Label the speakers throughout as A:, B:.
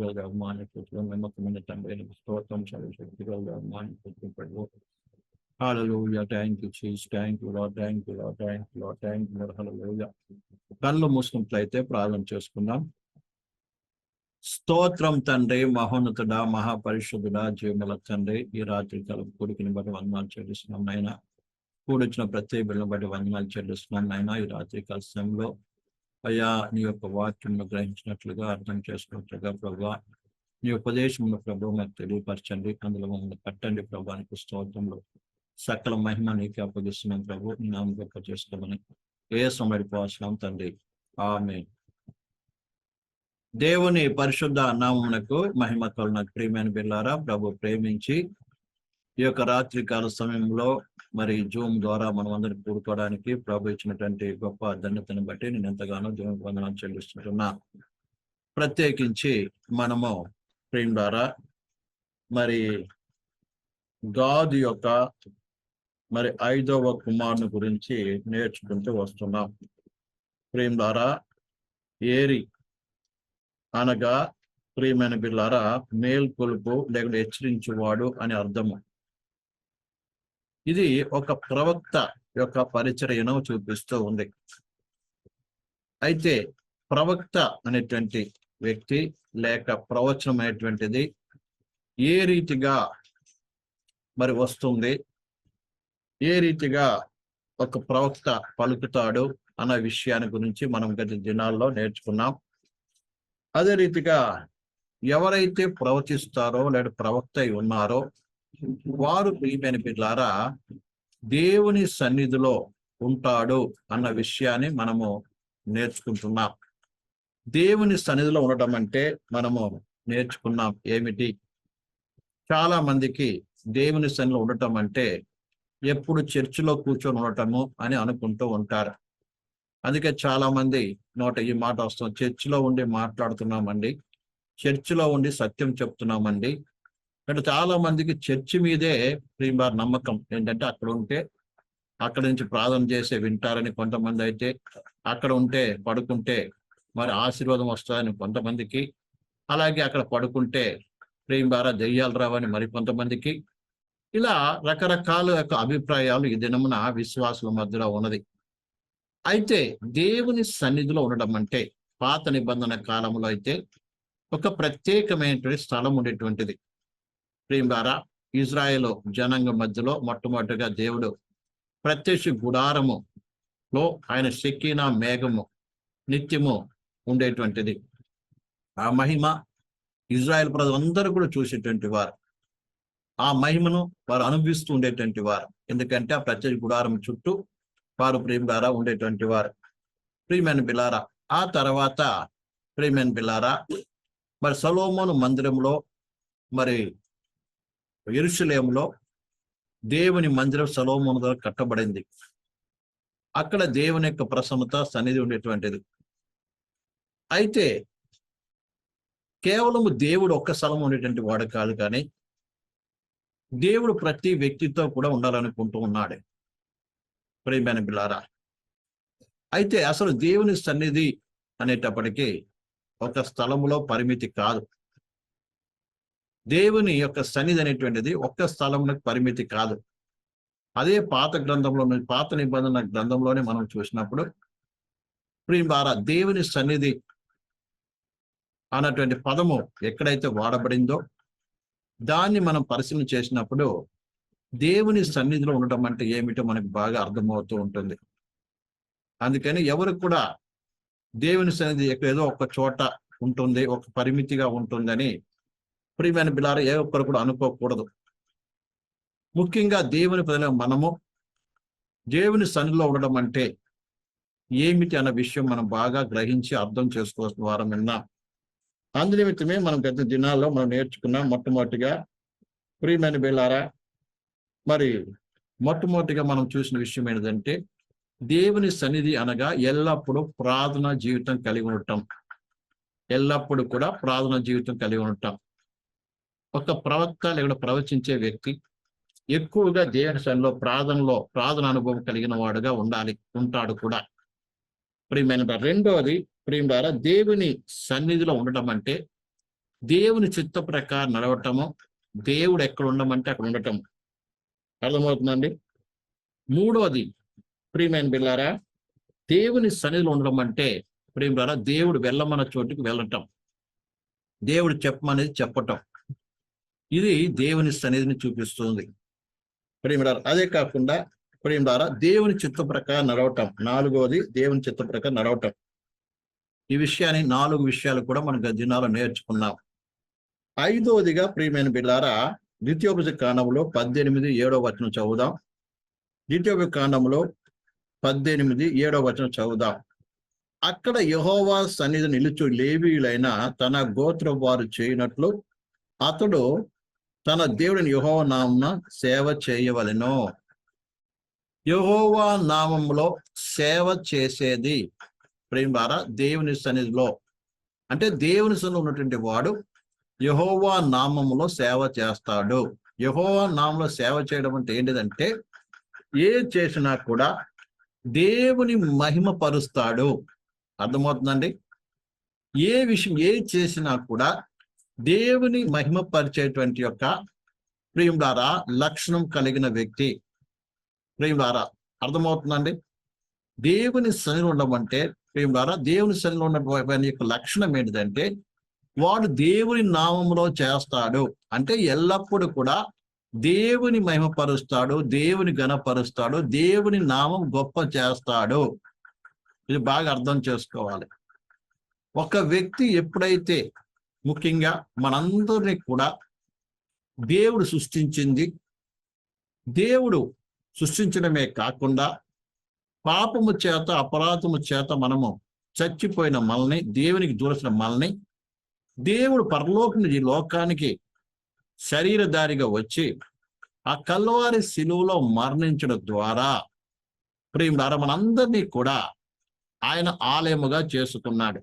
A: శక్తిగా అవమానించడం నమ్మకమైన తండ్రి నీకు స్తోత్రం సర్వశక్తిగా అవమానించబడు Hallelujah. Thank you, Jesus. Thank you, Lord. Thank you, Lord. Thank you, Lord. Thank you, Lord. Hallelujah. కళ్ళు మూసుకున్నట్లయితే ప్రారంభం చేసుకుందాం స్తోత్రం తండ్రి మహోన్నతుడ మహాపరిషుద్ధుడా జీవముల తండ్రి ఈ రాత్రి కాలం కూడికిని బట్టి వందనాలు చెల్లిస్తున్నాం నాయన కూడొచ్చిన ప్రతి బిడ్డను బట్టి వందనాలు చెల్లిస్తున్నాం నాయన ఈ రాత్రి కాల సమయంలో అయ్యా నీ యొక్క వాక్యం గ్రహించినట్లుగా అర్థం చేసుకున్నట్లుగా ప్రభా నీ ఉపదేశంలో ప్రభు మాకు తెలియపరచండి. అందులో మమ్మల్ని కట్టండి ప్రభానికి స్తోత్రంలో సకల మహిమ నీకే అప్పగిస్తున్నాం ప్రభు నామ గొప్ప చేసుకోమని ఏ సమడిపోవచ్చున్నాం తండ్రి. ఆమె దేవుని పరిశుద్ధ నామమునకు మహిమ కొలన ప్రియమైన బిల్లారా ప్రభు ప్రేమించి ఈ యొక్క రాత్రి కాల సమయంలో మరి జూమ్ ద్వారా మనం అందరం కూడుకోవడానికి ప్రభు ఇచ్చినటువంటి గొప్ప ధన్యతను బట్టి నేను ఎంతగానో దేవుని వందనాలు చెల్లిస్తుంటున్నా. ప్రత్యేకించి మనము ప్రేమ్ ద్వారా మరి గాదు యొక్క మరి ఐదవ కుమారుని గురించి నేర్చుకుంటూ వస్తున్నాం. ప్రేమ్ ద్వారా ఏరి అనగా ప్రియమైన బిల్లారా మేల్కొలుపు లేకుండా హెచ్చరించేవాడు అని అర్థము. ఇది ఒక ప్రవక్త యొక్క పరిచర్యను చూపిస్తూ ఉంది. అయితే ప్రవక్త అనేటువంటి వ్యక్తి లేక ప్రవచనం అనేటువంటిది ఏ రీతిగా మరి వస్తుంది? ఏ రీతిగా ఒక ప్రవక్త పలుకుతాడు అన్న విషయాన్ని గురించి మనం గత దినాల్లో నేర్చుకున్నాం. అదే రీతిగా ఎవరైతే ప్రవచిస్తారో లేదా ప్రవక్త ఉన్నారో వారు ప్రియమైన ద్వారా దేవుని సన్నిధిలో ఉంటాడు అన్న విషయాన్ని మనము నేర్చుకుంటున్నాం. దేవుని సన్నిధిలో ఉండటం అంటే మనము నేర్చుకున్నాం ఏమిటి? చాలా మందికి దేవుని సన్నిధిలో ఉండటం అంటే ఎప్పుడు చర్చిలో కూర్చొని ఉండటము అని అనుకుంటూ ఉంటారు. అందుకే చాలా మంది నోట ఈ మాట వస్తుంది చర్చిలో ఉండి మాట్లాడుతున్నామండి చర్చిలో ఉండి సత్యం చెప్తున్నామండి అంటే చాలా మందికి చర్చి మీదే ప్రియవారి నమ్మకం. ఏంటంటే అక్కడ ఉంటే అక్కడ నుంచి ప్రార్థన చేసే వింటారని కొంతమంది అయితే అక్కడ ఉంటే పడుకుంటే మరి ఆశీర్వాదం వస్తుందని కొంతమందికి అలాగే అక్కడ పడుకుంటే ప్రేమ దెయ్యాలు రావని మరి కొంతమందికి ఇలా రకరకాల యొక్క అభిప్రాయాలు ఈ దినమున విశ్వాసుల మధ్యలో ఉన్నది. అయితే దేవుని సన్నిధిలో ఉండడం అంటే పాత నిబంధన కాలంలో అయితే ఒక ప్రత్యేకమైనటువంటి స్థలం ఉండేటువంటిది. ప్రేమారా ఇజ్రాయేల్ జనాంగ మధ్యలో మొట్టమొదటిగా దేవుడు ప్రత్యక్ష గుడారము లో ఆయన శక్కిన మేఘము నిత్యము ఉండేటువంటిది. ఆ మహిమ ఇజ్రాయెల్ ప్రజలందరూ కూడా చూసేటువంటి వారు. ఆ మహిమను వారు అనుభవిస్తూ ఉండేటువంటి వారు. ఎందుకంటే ఆ ప్రత్యక్ష గుడారం చుట్టూ వారు ప్రేమ ఉండేటువంటి వారు. ప్రియమైన బిల్లారా ఆ తర్వాత ప్రియమైన బిల్లారా మరి సలోమోను మందిరంలో మరి ఎరుసలేములో దేవుని మందిరం సలోమోను ద్వారా కట్టబడింది. అక్కడ దేవుని యొక్క ప్రసన్నత సన్నిధి ఉండేటువంటిది. అయితే కేవలం దేవుడు ఒక్క స్థలం ఉండేటువంటి వాడు కాదు కానీ దేవుడు ప్రతి వ్యక్తితో కూడా ఉండాలనుకుంటూ ఉన్నాడు. ప్రేమైన బిలారా అయితే అసలు దేవుని సన్నిధి అనేటప్పటికీ ఒక స్థలములో పరిమితి కాదు. దేవుని యొక్క సన్నిధి అనేటువంటిది ఒక్క స్థలంలో పరిమితి కాదు. అదే పాత గ్రంథంలో పాత నిబంధన గ్రంథంలోనే మనం చూసినప్పుడు ప్రియంబారా దేవుని సన్నిధి అన్నటువంటి పదము ఎక్కడైతే వాడబడిందో దాన్ని మనం పరిశీలన చేసినప్పుడు దేవుని సన్నిధిలో ఉండటం అంటే ఏమిటో మనకు బాగా అర్థమవుతూ ఉంటుంది. అందుకని ఎవరు కూడా దేవుని సన్నిధి ఏదో ఒక చోట ఉంటుంది ఒక పరిమితిగా ఉంటుందని ప్రియమైన బిలారా ఏ ఒక్కరు కూడా అనుకోకూడదు. ముఖ్యంగా దేవుని ప్రజల మనము దేవుని సన్నిధిలో ఉండడం అంటే ఏమిటి అన్న విషయం మనం బాగా గ్రహించి అర్థం చేసుకోవాల్సిన వారం విన్నాం. అందునిమిత్తమే మనం గత దినాల్లో మనం నేర్చుకున్నాం మొట్టమొదటిగా ప్రియమైన బిల్లారా మరి మొట్టమొదటిగా మనం చూసిన విషయం ఏంటంటే దేవుని సన్నిధి అనగా ఎల్లప్పుడూ ప్రార్థన జీవితం కలిగి ఉండటం. ఎల్లప్పుడూ కూడా ప్రార్థన జీవితం కలిగి ఉండటం. ఒక ప్రవక్త లేకుండా ప్రవచించే వ్యక్తి ఎక్కువగా దేవుని ప్రార్థనలో ప్రార్థన అనుభవం కలిగిన వాడుగా ఉండాలి ఉంటాడు కూడా. ప్రియమైన రెండవది ప్రియం ద్వారా దేవుని సన్నిధిలో ఉండటం అంటే దేవుని చిత్త ప్రకారం నడవటము దేవుడు ఎక్కడ ఉండమంటే అక్కడ ఉండటం. అర్థమవుతుందండి? మూడవది ప్రియమైన బిల్లారా దేవుని సన్నిధిలో ఉండడం అంటే ప్రియులారా దేవుడు వెళ్ళమన్న చోటుకి వెళ్ళటం. దేవుడు చెప్పమనేది చెప్పటం. ఇది దేవుని సన్నిధిని చూపిస్తుంది. ప్రియులారా అదే కాకుండా ప్రేమిడారా దేవుని చిత్త ప్రకారం నడవటం నాలుగవది దేవుని చిత్త ప్రకారం నడవటం. ఈ విషయాన్ని నాలుగు విషయాలు కూడా మనం గత దినాల్లో నేర్చుకున్నాం. ఐదవదిగా ప్రియమైన బిడ్డారా ద్వితీయోపజ కాండంలో పద్దెనిమిది ఏడో వచనం చదువుదాం. ద్వితీయోపజ కాండంలో పద్దెనిమిది ఏడో వచనం చదువుదాం. అక్కడ యహోవా సన్నిధి నిలుచు లేవీయులైన తన గోత్ర వారు చేయనట్లు అతడు తన దేవుడిని యుహో నామున సేవ చేయవలెను. యహోవా నామంలో సేవ చేసేది ప్రేమ ద్వారా దేవుని సన్నిధిలో. అంటే దేవుని సన్నిధిలో ఉన్నటువంటి వాడు యహోవా నామంలో సేవ చేస్తాడు. యహోవా నామంలో సేవ చేయడం అంటే ఏంటిదంటే ఏ చేసినా కూడా దేవుని మహిమ పరుస్తాడు అర్థమవుతుందండి? ఏ విషయం ఏ చేసినా కూడా దేవుని మహిమపరిచేటువంటి యొక్క ప్రియుడారా లక్షణం కలిగిన వ్యక్తి. ప్రియుడారా అర్థమవుతుందండి? దేవుని శని ఉండమంటే ప్రియం దేవుని శనిలో ఉన్న యొక్క లక్షణం ఏంటిదంటే వాడు దేవుని నామంలో చేస్తాడు. అంటే ఎల్లప్పుడూ కూడా దేవుని మహిమపరుస్తాడు దేవుని గణపరుస్తాడు దేవుని నామం గొప్ప చేస్తాడు. ఇది బాగా అర్థం చేసుకోవాలి. ఒక వ్యక్తి ఎప్పుడైతే ముఖ్యంగా మనందరినీ కూడా దేవుడు సృష్టించింది. దేవుడు సృష్టించడమే కాకుండా పాపము చేత అపరాధము చేత మనము చచ్చిపోయిన మనల్ని దేవునికి దూరసిన మనల్ని దేవుడు పరలోక నుంచి లోకానికి శరీరధారిగా వచ్చి ఆ కల్వారి శిలువలో మరణించడం ద్వారా ప్రియులారా మనందరినీ కూడా ఆయన ఆలయముగా చేసుకున్నాడు.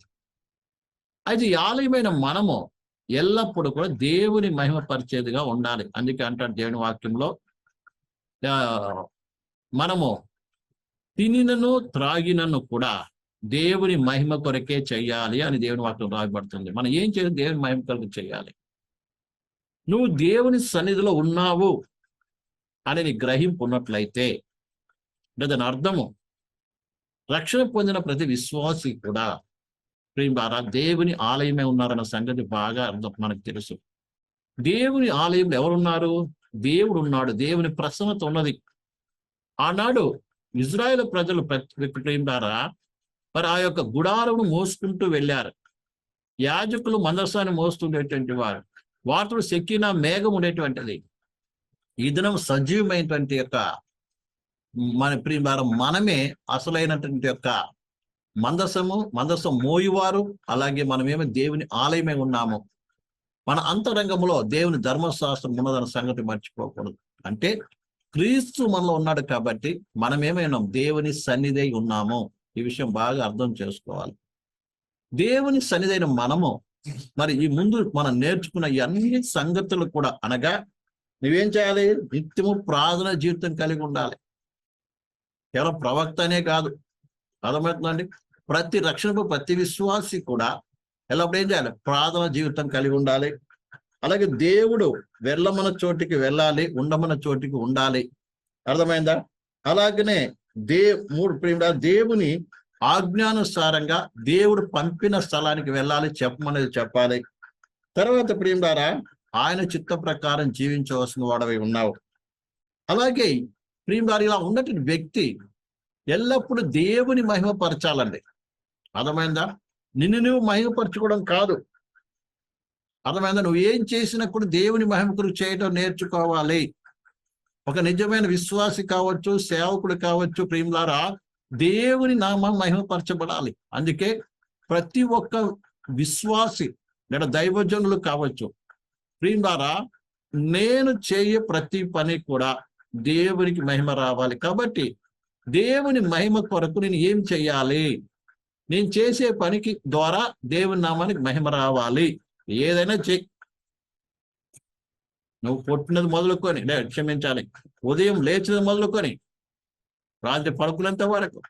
A: అయితే ఆలయమైన మనము ఎల్లప్పుడూ కూడా దేవుని మహిమపరిచేదిగా ఉండాలి. అందుకే అంటాడు దేవుని వాక్యంలో మనము తినినను త్రాగినను కూడా దేవుని మహిమ కొరకే చెయ్యాలి అని దేవుని వాక్యం రాయబడుతుంది. మనం ఏం చేయాలి? దేవుని మహిమ కొరకు చేయాలి. నువ్వు దేవుని సన్నిధిలో ఉన్నావు అని నీ గ్రహింపు ఉన్నట్లయితే అంటే దాని అర్థము రక్షణ పొందిన ప్రతి విశ్వాసి కూడా ప్రేమ దేవుని ఆలయమే ఉన్నారన్న సంగతి బాగా మనకు తెలుసు. దేవుని ఆలయంలో ఎవరున్నారు? దేవుడు ఉన్నాడు. దేవుని ప్రసన్నత ఉన్నది. ఆనాడు ఇజ్రాయెల్ ప్రజలు ప్రేమ ద్వారా మరి ఆ యొక్క గుడారమును మోసుకుంటూ వెళ్ళారు. యాజకులు మందస్సాన్ని మోస్తుండేటువంటి వారు. వార్తలు సెక్కిన మేఘం ఉండేటువంటిది. ఈ దినం సజీవమైనటువంటి యొక్క మన ప్రియ మనమే అసలైనటువంటి యొక్క మందసము మందసం మోయువారు అలాగే మనమేమి దేవుని ఆలయమే ఉన్నాము. మన అంతరంగంలో దేవుని ధర్మశాస్త్రం ఉన్నదన్న సంగతి మర్చిపోకూడదు. అంటే క్రీస్తు మనలో ఉన్నాడు కాబట్టి మనమేమైనా దేవుని సన్నిధి ఉన్నాము. ఈ విషయం బాగా అర్థం చేసుకోవాలి. దేవుని సన్నిధైన మనము మరి ఈ ముందు మనం నేర్చుకున్న ఈ అన్ని సంగతులు కూడా అనగా నువ్వేం చేయాలి? నిత్యము ప్రార్థన జీవితం కలిగి ఉండాలి. కేవలం ప్రవక్త అనే కాదు అర్థమవుతుందండి ప్రతి రక్షణకు ప్రతి విశ్వాసి కూడా ఎల్లప్పుడు ఏం చేయాలి? ప్రార్థన జీవితం కలిగి ఉండాలి. అలాగే దేవుడు వెళ్ళమన్న చోటికి వెళ్ళాలి ఉండమన్న చోటికి ఉండాలి. అర్థమైందా? అలాగనే దే మూడు ప్రేమ దేవుని ఆజ్ఞానుసారంగా దేవుడు పంపిన స్థలానికి వెళ్ళాలి చెప్పమనేది చెప్పాలి. తర్వాత ప్రియుడారా ఆయన చిత్త ప్రకారం జీవించవలసిన వాడవి ఉన్నావు. అలాగే ప్రియుడారు ఇలా ఉన్నటువంటి వ్యక్తి ఎల్లప్పుడూ దేవుని మహిమపరచాలండి. అర్థమైందా? నిన్ను నువ్వు మహిమపరచుకోవడం కాదు. అర్థమైందా? నువ్వు ఏం చేసినా కూడా దేవుని మహిమ కొరకు చేయడం నేర్చుకోవాలి. ఒక నిజమైన విశ్వాసి కావచ్చు సేవకుడు కావచ్చు ప్రేమలారా దేవుని నామం మహిమపరచబడాలి. అందుకే ప్రతి ఒక్క విశ్వాసి లేదా దైవజనులు కావచ్చు ప్రియులారా నేను చేయే ప్రతి పని కూడా దేవునికి మహిమ రావాలి. కాబట్టి దేవుని మహిమ కొరకు నేను ఏం చేయాలి? నేను చేసే పనికి ద్వారా దేవుని నామానికి మహిమ రావాలి. ఏదైనా చే నువ్వు పుట్టినది మొదలుకొని క్షమించాలి. ఉదయం లేచినది మొదలుకొని రాత్రి పడుకునేంత వరకు.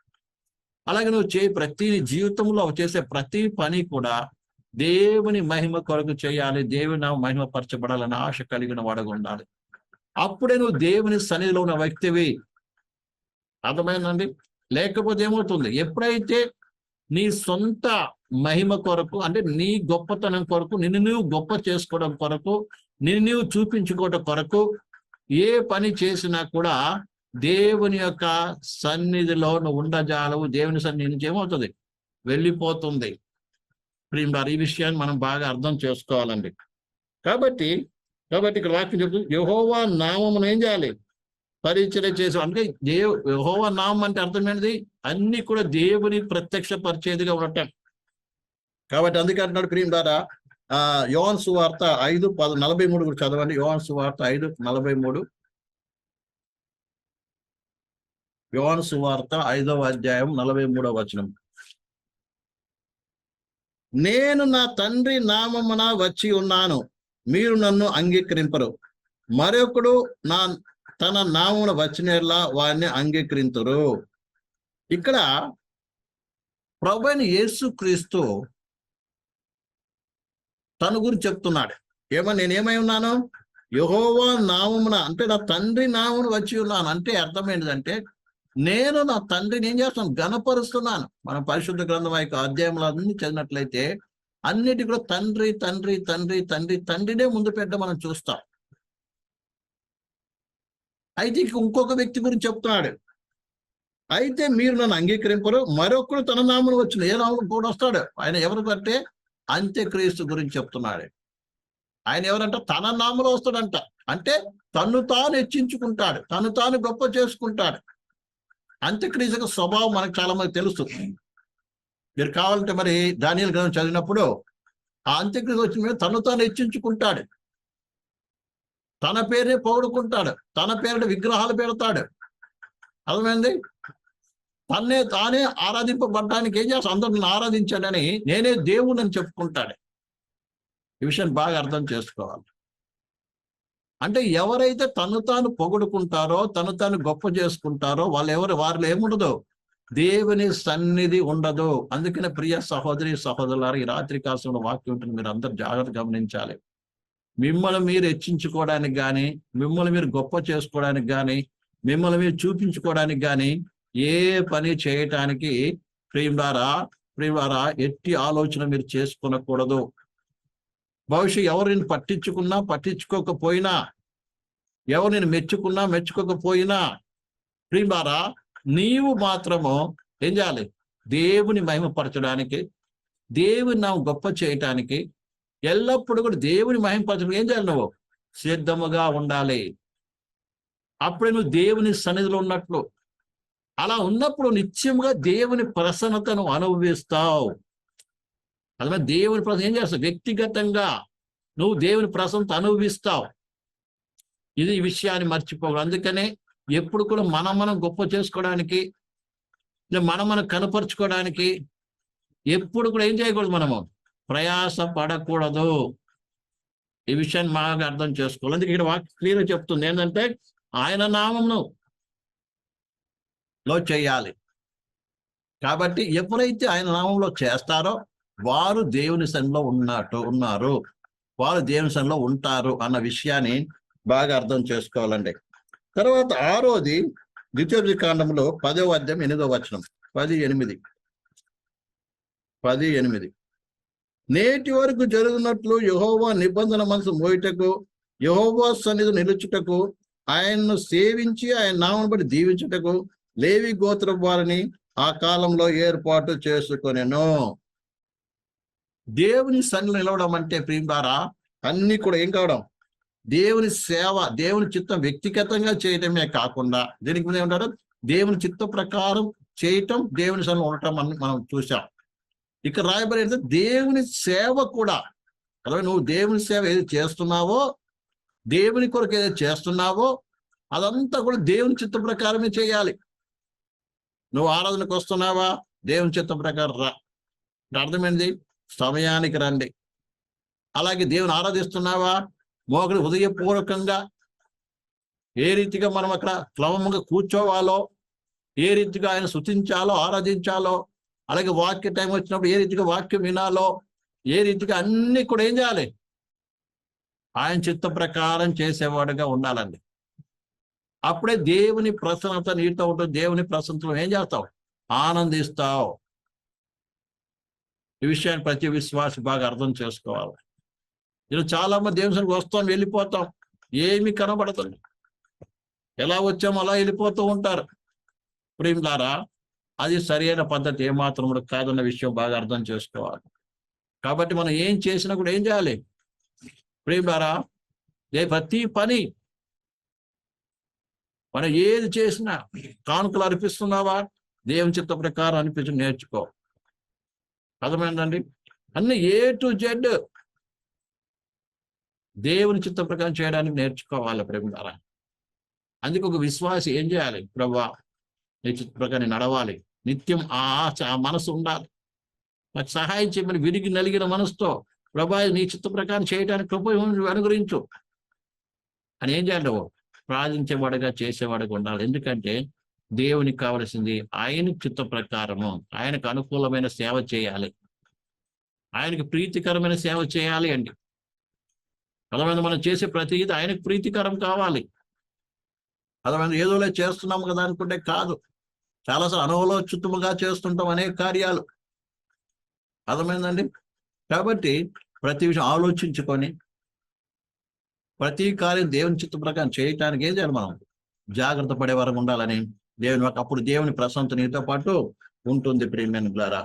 A: అలాగే నువ్వు చే ప్రతి జీవితంలో చేసే ప్రతి పని కూడా దేవుని మహిమ కొరకు చేయాలి. దేవుని నామ మహిమ పరచబడాలని ఆశ కలిగిన వాడుగా ఉండాలి. అప్పుడే నువ్వు దేవుని సన్నిధిలో ఉన్న వ్యక్తివి. అర్థమైందండి? లేకపోతే ఏమవుతుంది? ఎప్పుడైతే నీ సొంత మహిమ కొరకు అంటే నీ గొప్పతనం కొరకు నిన్ను నువ్వు గొప్ప చేసుకోవడం కొరకు నిన్ను నువ్వు చూపించుకోవడం కొరకు ఏ పని చేసినా కూడా దేవుని యొక్క సన్నిధిలో నువ్వు ఉండజాలవు. దేవుని సన్నిధి నుంచి ఏమవుతుంది? వెళ్ళిపోతుంది. ప్రియులారా, ఈ విషయాన్ని మనం బాగా అర్థం చేసుకోవాలండి. కాబట్టి కాబట్టి ఇక్కడ వాక్యం చెప్తుంది యహోవా నామమును ఏం చేయాలి? పరిచయం చేసే అంటే దేవు యహోవ నామం అంటే అర్థమైనది అన్ని కూడా దేవుని ప్రత్యక్ష పరిచేదిగా ఉండటం కాబట్టి అందుకే అంటున్నాడు ప్రియం ద్వారా ఆ యోన్ సువార్త ఐదు పద నలభై మూడు కూడా చదవండి. యోన్ సువార్త ఐదు నలభై మూడు. యోన్ సువార్త ఐదవ అధ్యాయం నలభై మూడవ వచనం. నేను నా తండ్రి నామమున వచ్చి ఉన్నాను. మీరు నన్ను అంగీకరింపరు. మరొకడు నా తన నామమున వచ్చినలా వారిని అంగీకరించరు ఇక్కడ ప్రభుని యేసుక్రీస్తు తన గురించి చెప్తున్నాడు. ఏమని నేనేమై ఉన్నాను? యహోవా నామమున అంటే నా తండ్రి నామును వచ్చి ఉన్నాను. అంటే అర్థం ఏంటిదంటే నేను నా తండ్రిని ఏం చేస్తాను గణపరుస్తున్నాను మన పరిశుద్ధ గ్రంథం యొక్క అధ్యాయంలో అన్ని చదివినట్లయితే అన్నిటి కూడా తండ్రి తండ్రి తండ్రి తండ్రి తండ్రినే ముందు పెట్ట మనం చూస్తాం. అయితే ఇంకొక వ్యక్తి గురించి చెప్తున్నాడు అయితే మీరు నన్ను అంగీకరింపరు మరొకరు తన నామను వచ్చిన ఏ నామం కూడా వస్తాడు. ఆయన ఎవరు అంటే అంత్యక్రీస్తు గురించి చెప్తున్నాడు. ఆయన ఎవరంట? తన నామలో వస్తాడంట. అంటే తను తాను హెచ్చించుకుంటాడు తను తాను గొప్ప చేసుకుంటాడు. అంత్యక్రీస్తు స్వభావం మనకు చాలా మంది తెలుస్తుంది మీరు కావాలంటే మరి దానియల్ గ్రంథం చదివినప్పుడు ఆ అంత్యక్రీస్తు వచ్చిన మీద తను తాను హెచ్చించుకుంటాడు. తన పేరే పొగుడుకుంటాడు తన పేరుని విగ్రహాలు పెడతాడు. అర్థమైంది? తన్నే తానే ఆరాధింపబడ్డానికి ఏం చేస్తా అందరిని ఆరాధించాడని నేనే దేవుడు అని చెప్పుకుంటాడు. ఈ విషయం బాగా అర్థం చేసుకోవాలి. అంటే ఎవరైతే తను తాను పొగుడుకుంటారో తను తాను గొప్ప చేసుకుంటారో వాళ్ళు ఎవరు వారిలో ఏముండదు? దేవుని సన్నిధి ఉండదు. అందుకనే ప్రియ సహోదరి సహోదరులారు ఈ రాత్రి కాలంలో వాక్యం ఉంటుంది. మీరు అందరు జాగ్రత్త గమనించాలి. మిమ్మల్ని మీరు హెచ్చించుకోవడానికి కానీ మిమ్మల్ని మీరు గొప్ప చేసుకోవడానికి కానీ మిమ్మల్ని మీరు చూపించుకోవడానికి కానీ ఏ పని చేయటానికి ప్రియుడారా ప్రియుడారా ఎట్టి ఆలోచన మీరు చేసుకునకూడదు. బహుశా ఎవరిని పట్టించుకున్నా పట్టించుకోకపోయినా ఎవరిని మెచ్చుకున్నా మెచ్చుకోకపోయినా ప్రియుడారా నీవు మాత్రము ఏం చేయాలి? దేవుని మహిమపరచడానికి దేవుని నా గొప్ప చేయటానికి ఎల్లప్పుడూ కూడా దేవుని మహింపరచడం ఏం చేయాలి నువ్వు? సిద్ధముగా ఉండాలి. అప్పుడే నువ్వు దేవుని సన్నిధిలో ఉన్నట్లు. అలా ఉన్నప్పుడు నిత్యముగా దేవుని ప్రసన్నతను అనుభవిస్తావు. అదే దేవుని ప్రసన్న ఏం చేస్తావు? వ్యక్తిగతంగా నువ్వు దేవుని ప్రసన్నత అనుభవిస్తావు. ఇది ఈ విషయాన్ని మర్చిపోకూడదు. అందుకనే ఎప్పుడు కూడా మనం మనం గొప్ప చేసుకోవడానికి మనం మనం కనపరుచుకోవడానికి ఎప్పుడు కూడా ఏం చేయకూడదు మనము. ప్రయాస పడకూడదు. ఈ విషయాన్ని బాగా అర్థం చేసుకోవాలి. అందుకే ఇక్కడ వాక్ క్లియర్ చెప్తుంది. ఏంటంటే ఆయన నామమును లో చేయాలి. కాబట్టి ఎప్పుడైతే ఆయన నామంలో చేస్తారో వారు దేవుని సన్నిలో ఉన్నట్టు ఉన్నారు. వారు దేవుని సన్నిలో ఉంటారు అన్న విషయాన్ని బాగా అర్థం చేసుకోవాలండి. తర్వాత ఆరోది ద్వితీయ కాండంలో పదవ అధ్యాయం ఎనిమిదో వచనం. పది ఎనిమిది. పది ఎనిమిది. నేటి వరకు జరుగునట్లు యహోవా నిబంధన మనసు మోయుటకు యహోవా సన్నిధి నిలుచుటకు ఆయన్ను సేవించి ఆయన నామను బట్టి దీవించుటకు లేవి గోత్రం వారిని ఆ కాలంలో ఏర్పాటు చేసుకొనెను. దేవుని సన్నిధిలో నిలవడం అంటే ప్రియులారా అన్ని కూడా ఏం కావడం? దేవుని సేవ దేవుని చిత్తం వ్యక్తిగతంగా చేయటమే కాకుండా దీనికి ముందు ఏమంటారు? దేవుని చిత్త ప్రకారం చేయటం దేవుని సన్నిధిలో ఉండటం అని మనం చూసాం ఇక్కడ రాయబడేది దేవుని సేవ కూడా అలాగే నువ్వు దేవుని సేవ ఏది చేస్తున్నావో దేవుని కొరకు ఏదో చేస్తున్నావో అదంతా కూడా దేవుని చిత్త ప్రకారమే చేయాలి. నువ్వు ఆరాధనకు వస్తున్నావా? దేవుని చిత్త ప్రకారం రా. అర్థమైంది సమయానికి రండి. అలాగే దేవుని ఆరాధిస్తున్నావా? మోకడు హృదయపూర్వకంగా ఏ రీతిగా మనం అక్కడ క్రమంగా కూర్చోవాలో ఏ రీతిగా ఆయన శృతించాలో ఆరాధించాలో అలాగే వాక్య టైం వచ్చినప్పుడు ఏ రీతిగా వాక్యం వినాలో ఏ రీతిగా అన్ని కూడా ఏం చేయాలి? ఆయన చిత్త ప్రకారం చేసేవాడుగా ఉండాలండి. అప్పుడే దేవుని ప్రసన్నత నీతో ఉంటుంది. దేవుని ప్రసన్నతలో ఏం చేస్తావు? ఆనందిస్తావు. ఈ విషయాన్ని ప్రతి విశ్వాసి బాగా అర్థం చేసుకోవాలి. ఇలా చాలా మంది దేవుని వస్తాం వెళ్ళిపోతాం. ఏమి కనబడతుంది ఎలా వచ్చామో అలా వెళ్ళిపోతూ ఉంటారు. ప్రేమిలారా అది సరైన పద్ధతి ఏమాత్రం కూడా కాదన్న విషయం బాగా అర్థం చేసుకోవాలి. కాబట్టి మనం ఏం చేసినా కూడా ఏం చేయాలి? ప్రేమారా ఏ ప్రతి పని మనం ఏది చేసినా కానుకలు అర్పిస్తున్నావా? దేవుని చిత్త ప్రకారం అనిపించి నేర్చుకో. అర్థమైందండి అన్ని ఏ టు జెడ్ దేవుని చిత్త ప్రకారం చేయడానికి నేర్చుకోవాలి ప్రేమిలారా. అందుకు ఒక విశ్వాసి ఏం చేయాలి? ప్రభా నీ చిత్త ప్రకారం నడవాలి. నిత్యం ఆ ఆశ ఆ మనసు ఉండాలి. నాకు సహాయం చేయమని విరిగి నలిగిన మనసుతో ప్రభా నీ చిత్త ప్రకారం చేయడానికి కృప అనుగ్రహించు. అని ఏం చేయాలి ప్రార్థించేవాడుగా చేసేవాడుగా ఉండాలి. ఎందుకంటే దేవునికి కావలసింది ఆయన చిత్త ప్రకారము. ఆయనకు అనుకూలమైన సేవ చేయాలి. ఆయనకు ప్రీతికరమైన సేవ చేయాలి అండి. అర్థమైంది మనం చేసే ప్రతి ఆయనకు ప్రీతికరం కావాలి. అర్థమైంది ఏదోలే చేస్తున్నాం కదా అనుకుంటే కాదు. చాలాసార్లు అనవలోచితముగా చేస్తుంటాం అనేక కార్యాలు. అర్థమైందండి? కాబట్టి ప్రతి విషయం ఆలోచించుకొని ప్రతి కార్యం దేవుని చిత్త ప్రకారం చేయటానికి ఏం చేయాలి మనం? జాగ్రత్త పడే వరకు ఉండాలని దేవుని అప్పుడు దేవుని ప్రశాంత నీతో పాటు ఉంటుంది ప్రియమైన ద్వారా